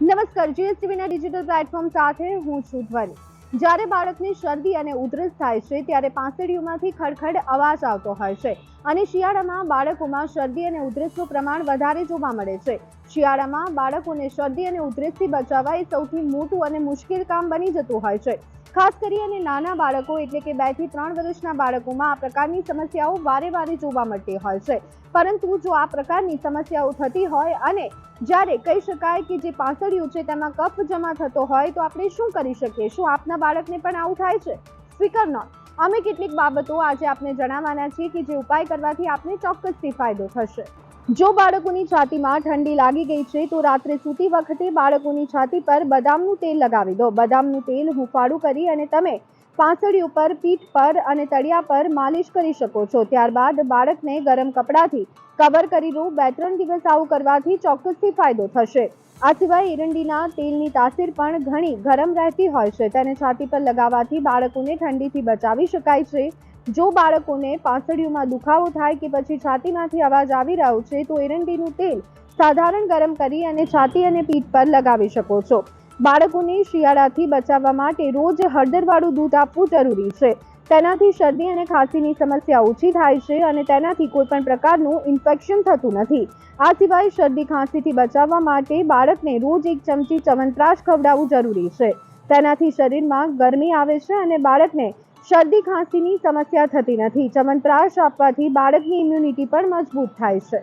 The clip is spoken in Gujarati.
નમસ્કાર, જીએસટીવીના ડિજિટલ પ્લેટફોર્મ સાથે હું છું ધ્વનિ. જ્યારે બાળકને શરદી અને ઉધરસ થાય છે, ત્યારે પાંસળીઓમાંથી ખડખડ અવાજ આવતો હોય છે. અને શિયાળામાં બાળકોમાં શરદી અને ઉધરસનું પ્રમાણ વધારે જોવા મળે છે. શિયાળામાં બાળકોને શરદી અને ઉધરસથી બચાવવા એ સૌથી મોટું અને મુશ્કેલ કામ બની જતું હોય છે. ખાસ કરી અને નાના બાળકો એટલે કે બેથી ત્રણ વર્ષના બાળકોમાં આ પ્રકારની સમસ્યાઓ વારે વારે જોવા મળતી હોય છે. પરંતુ જો આ પ્રકારની સમસ્યાઓ થતી હોય અને જ્યારે કહી શકાય કે જે પાંસળીઓ છે તેમાં કફ જમા થતો હોય તો આપણે શું કરી શકીએ? શું આપના બાળકને પણ આવું થાય છે? સ્પીકર નોટ અમે કેટલીક બાબતો આજે આપને જણાવવાના છીએ કે જે ઉપાય કરવાથી આપને ચોક્કસથી ફાયદો થશે. જો બાળકોની છાતીમાં ઠંડી લાગી ગઈ છે, તો રાત્રે સૂતી વખતે બાળકોની છાતી પર બદામનું તેલ લગાવી દો. બદામનું તેલ હુંફાળું કરી અને તમે પાંસળી ઉપર પીઠ પર અને તળિયા પર માલિશ કરી શકો છો. ત્યારબાદ બાળકને ગરમ કપડાથી કવર કરી દો. બે ત્રણ દિવસ આવું કરવાથી ચોક્કસથી ફાયદો થશે. આ સિવાય એરંડીના તેલની તાસીર પણ ઘણી ગરમ રહેતી હોય છે. તેને છાતી પર લગાવવાથી બાળકોને ઠંડીથી બચાવી શકાય છે. જો બાળકોને પાંસળીઓમાં દુખાવો થાય કે પછી છાતીમાંથી અવાજ આવી રહ્યો છે, તો એરંડીનું તેલ સાધારણ ગરમ કરી અને છાતી અને પીઠ પર લગાવી શકો છો. બાળકોને શિયાળાથી બચાવવા માટે રોજ હળદરવાળું દૂધ આપવું જરૂરી છે. તેનાથી શરદી અને ખાંસીની સમસ્યા ઓછી થાય છે અને તેનાથી કોઈ પણ પ્રકારનું ઇન્ફેક્શન થતું નથી. આ સિવાય શરદી, ખાંસીથી બચાવવા માટે બાળકને રોજ એક ચમચી ચવનપ્રાશ ખવડાવવું જરૂરી છે. તેનાથી શરીરમાં ગરમી આવે છે અને બાળકને શરદી ખાંસીની સમસ્યા થતી નથી. ચમનપ્રાશ આપવાથી બાળકની ઇમ્યુનિટી પણ મજબૂત થાય છે.